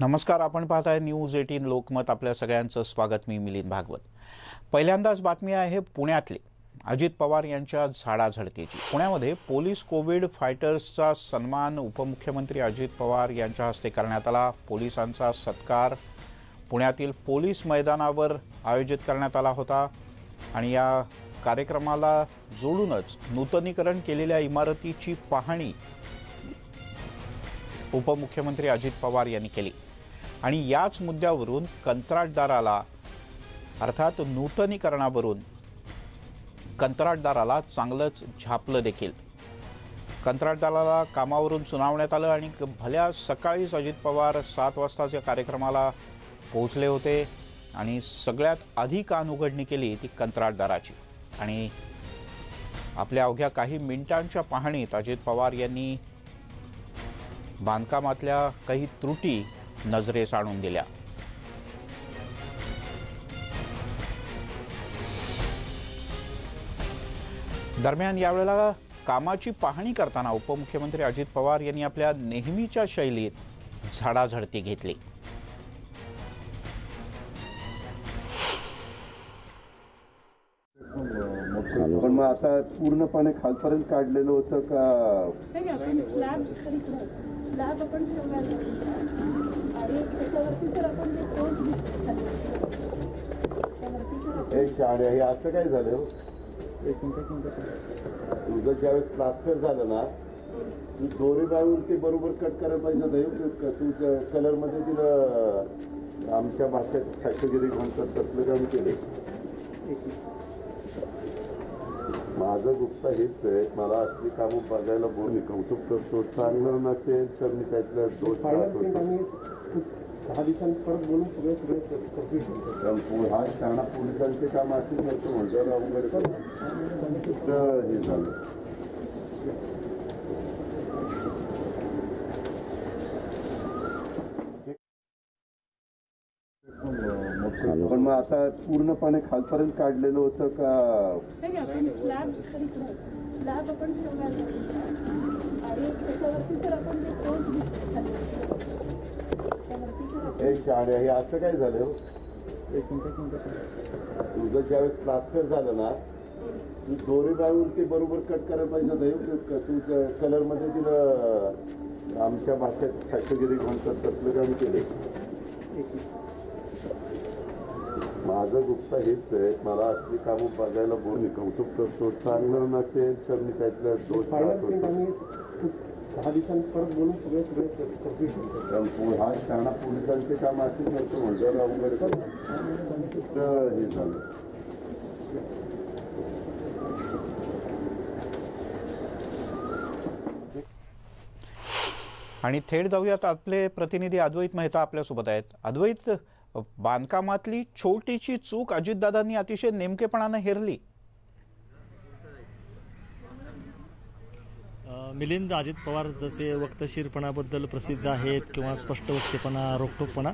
नमस्कार आपण पाहताय न्यूज एटीन लोकमत. आपल्या सगळ्यांचं स्वागत मी मिलिंद भागवत. पहिल्यांदाच बातमी आहे पुण्यातली. अजित पवार यांच्या झाडाझडतीची पुण्यामध्ये पोलीस कोविड फायटर्सचा सन्मान उपमुख्यमंत्री अजित पवार यांच्या हस्ते करण्यात आला. पोलिसांचा सत्कार पुण्यातील पोलीस मैदानावर आयोजित करण्यात आला होता. आणि या कार्यक्रमाला जोडूनच नूतनीकरण केलेल्या इमारतीची पाहणी उपमुख्यमंत्री अजित पवार यांनी केली. आणि याच मुद्द्यावरून कंत्राटदाराला अर्थात नूतनीकरणावरून कंत्राटदाराला चांगलंच झापलं देखील. कंत्राटदाराला कामावरून सुनावण्यात आलं आणि भल्या सकाळीच अजित पवार सात वाजताच्या कार्यक्रमाला पोहोचले होते आणि सगळ्यात आधी कान उघडणी केली ती कंत्राटदाराची. आणि आपल्या अवघ्या काही मिनिटांच्या पाहणीत अजित पवार यांनी बांधकामातल्या काही त्रुटी नजरेस आणून दिल्या. दरम्यान यावेळेला कामाची पाहणी करताना उपमुख्यमंत्री अजित पवार यांनी आपल्या नेहमीच्या शैलीत झाडाझडती घेतली. पण मग आता पूर्णपणे खालपर्यंत काढलेलं होतं का? नाही आपण स्लॅब पण इकडे स्लॅब आपण ठेवणार आणि त्याच्यावरती जर आपण जे कोर्स त्यावरती जर आपण एक शाळे हे असं काय झालं हो? तुझं ज्यावेळेस प्लास्टर झालं ना तू दोरी बाळून ते बरोबर कट करायला पाहिजे होतं. हे कलरमध्ये तिला आमच्या भाषेत फॅक्टगिरी म्हणतात तसलं काम केले. माझं गुप्ता हेच आहे. मला असली कामं बघायला बोलणी कौतुक करतो. चांगलं नसेल तर मी त्यातल्या दोष. दहा दिवसांनी परत बोलून सगळे सगळे हा शाळा पोलिसांचे काम असेल नसतं म्हणजे अवघड आहे. तर हे झालं. पण मग आता पूर्णपणे खालपर्यंत काढलेलं होतं का? नाही आपण स्लॅब पण इकडे स्लॅब आपण ठेवणार आणि त्याच्यावरती जर आपण जे कोर्स त्यावरती जर आपण एक शाळे हे असं काय झालं हो? तुझं ज्यावेळेस प्लास्टर झालं ना तू दोरी बाळून ते बरोबर कट करायला पाहिजे होतं हे तुझ्या कलरमध्ये तिला आमच्या भाषेत फॅक्टगिरी म्हणतात तसलं काम केले? माझं गुप्ता हेच आहे. मला असली कामं बघायला बोलणी कौतुक करतो. चांगलं नसेल तर मी त्यातल्या दोष दहा दिवसांनी परत बोलून सगळे सगळे हा शाळा पोलिसांचे काम असेल म्हणजे अवघड. तर हे झालं. आणि थेट जाऊयात आपले प्रतिनिधी अद्वैत मेहता आपल्यासोबत आहेत. अद्वैत बांधकामातली छोटीशी चूक अजितदादांनी अतिशय नेमकेपणानं हेरली. मिलिंद अजित पवार जसे वक्तशीरपणाबद्दल प्रसिद्ध आहेत किंवा स्पष्ट वक्तेपणा रोखटोकपणा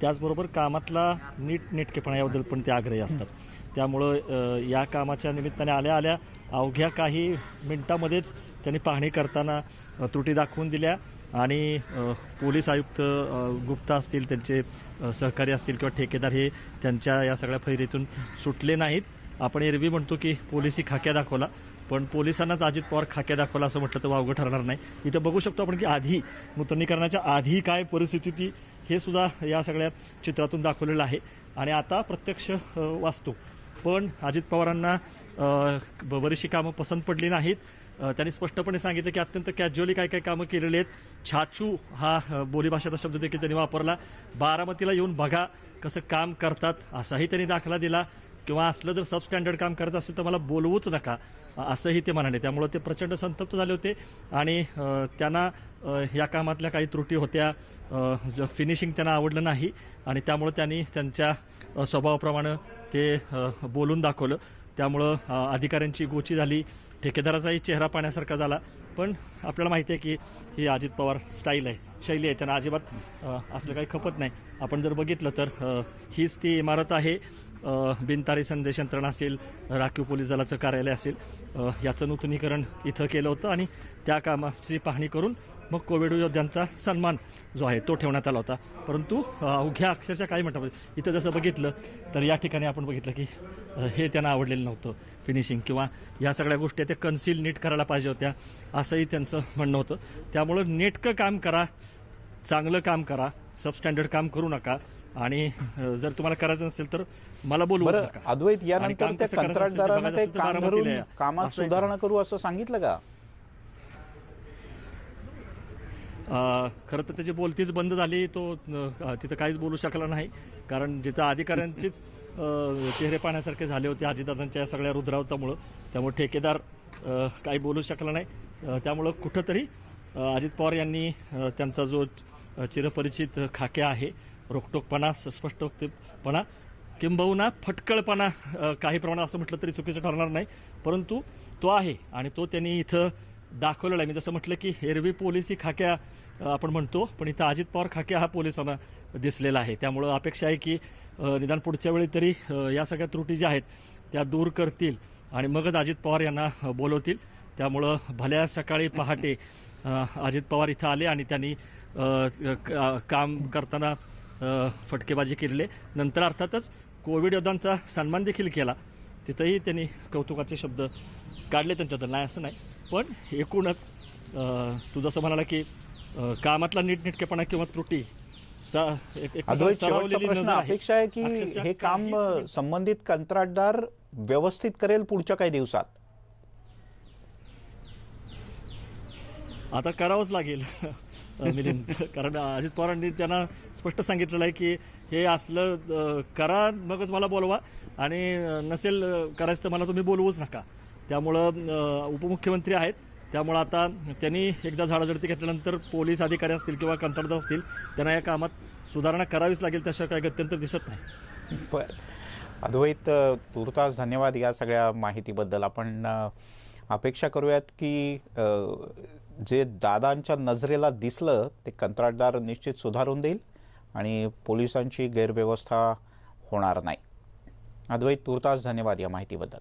त्याचबरोबर कामातला नीट नेटकेपणा याबद्दल पण ते आग्रही असतात. त्यामुळं या कामाच्या निमित्ताने आल्या आल्या अवघ्या काही मिनिटामध्येच त्यांनी पाहणी करताना त्रुटी दाखवून दिल्या. आणि पोलीस आयुक्त गुप्ता असतील त्यांचे सहकारी असतील किंवा ठेकेदार हे त्यांच्या या सगळ्या फैरीतून सुटले नाहीत. आपण एरवी म्हणतो की पोलिसी खाक्या दाखवला पण पोलिसांनाच अजित पवार खाक्या दाखवला असं म्हटलं तर वावगं ठरणार नाही. इथं बघू शकतो आपण की आधी नूतनीकरणाच्या आधी काय परिस्थिती होती हे सुद्धा या सगळ्या चित्रातून दाखवलेलं आहे. आणि आता प्रत्यक्ष वाचतो. पण अजित पवारांना बरीचशी कामं पसंत पडली नाहीत. त्यांनी स्पष्टपणे सांगितलं की अत्यंत कॅज्युअली काय काय कामं केलेली आहेत. छाचू हा बोलीभाषेचा शब्द देखील त्यांनी वापरला. बारामतीला येऊन बघा कसं काम करतात असाही त्यांनी दाखला दिला. किंवा असलं जर सबस्टँडर्ड काम करत असेल तर मला बोलवूच नका असंही ते म्हणाले. त्यामुळं ते प्रचंड संतप्त झाले होते आणि त्यांना या कामातल्या काही त्रुटी होत्या. ज फिनिशिंग त्यांना आवडलं नाही आणि त्यामुळं त्यांनी त्यांच्या स्वभावाप्रमाणे ते बोलून दाखवलं. त्यामुळं अधिकाऱ्यांची गोची झाली. ठेकेदाराचाही चेहरा पाण्यासारखा झाला. पण आपल्याला माहिती आहे की ही अजित पवार स्टाईल आहे शैली आहे. त्यांना अजिबात असलं काही खपत नाही. आपण जर बघितलं तर हीच ती इमारत आहे. बिनतारी संदेश यंत्रणा असेल राखीव पोलीस दलाचं कार्यालय असेल याचं नूतनीकरण इथं केलं होतं आणि त्या कामाची पाहणी करून मग कोविड योद्ध्यांचा सन्मान जो आहे तो ठेवण्यात आला होता. परंतु अवघ्या अक्षरशः काही मिनिटामध्ये इथं जसं बघितलं तर या ठिकाणी आपण बघितलं की हे त्यांना आवडलेलं नव्हतं फिनिशिंग किंवा या सगळ्या गोष्टी त्या कन्सील नीट करायला पाहिजे होत्या असंही त्यांचं म्हणणं होतं. त्यामुळं नेटकं काम करा चांगलं काम करा सबस्टँडर्ड काम करू नका आणि जर तुम्हाला करायचं नसेल तर मला नका. अद्वैत यानंतर त्या कंत्राटदारानं काही काम धरून. कामात सुधारणा करू असं सांगितलं का? खरं तर त्याची बोलतीच बंद झाली तो तिथं काहीच बोलू शकला नाही. कारण जिथं अधिकाऱ्यांचीच चेहरे पाहण्यासारखे झाले होते अजितदादांच्या या सगळ्या रुद्रावतामुळं. त्यामुळे ठेकेदार काही बोलू शकला नाही. त्यामुळं कुठंतरी अजित पवार यांनी त्यांचा जो चिरपरिचित खाके आहे रोखटोकपणा स्पष्टपणा किंबहुना फटकळपणा काही प्रमाणात असं म्हटलं तरी चुकीचं ठरणार नाही. परंतु तो आहे आणि तो त्यांनी इथं दाखवलेला आहे. मी जसं म्हटलं की एरवी पोलिसी खाक्या आपण म्हणतो पण इथं अजित पवार खाक्या हा पोलिसांना दिसलेला आहे. त्यामुळं अपेक्षा आहे की निदान पुढच्या वेळी तरी या सगळ्या त्रुटी ज्या आहेत त्या दूर करतील आणि मगच अजित पवार यांना बोलवतील. त्यामुळं भल्या सकाळी पहाटे अजित पवार इथं आले आणि त्यांनी काम करताना फटकेबाजी केलेले नंतर अर्थातच कोविड योद्धांचा सन्मान देखील केला. तिथंही त्यांनी कौतुकाचे शब्द काढले त्यांच्यातून. नाही असं नाही. पण एकूणच तू जसं म्हणाला की कामातला नीटनेटकेपणा किंवा त्रुटी. अपेक्षा आहे की हे काम संबंधित कंत्राटदार व्यवस्थित करेल पुढच्या काही दिवसात? आता करावंच लागेल. मिलिंद. कारण अजित पवारांनी त्यांना स्पष्ट सांगितलेलं आहे की हे असलं करा मगच मला बोलवा. आणि नसेल करायचं तर मला तुम्ही बोलवूच नका. त्यामुळं उपमुख्यमंत्री आहेत. त्यामुळं आता त्यांनी एकदा झाडाझडती घेतल्यानंतर पोलीस अधिकारी असतील किंवा कंत्राटदार असतील त्यांना या कामात सुधारणा करावीच लागेल त्याशिवाय काही गत्यंतर दिसत नाही. बर. अद्वैत तुर्तास धन्यवाद या सगळ्या माहितीबद्दल. आपण अपेक्षा करूयात की जे दादांच्या नजरेला दिसलं ते कंत्राटदार निश्चित सुधारून देईल आणि पोलिसांची गैरव्यवस्था होणार नाही. अद्वैत तुर्तास धन्यवाद या माहितीबद्दल.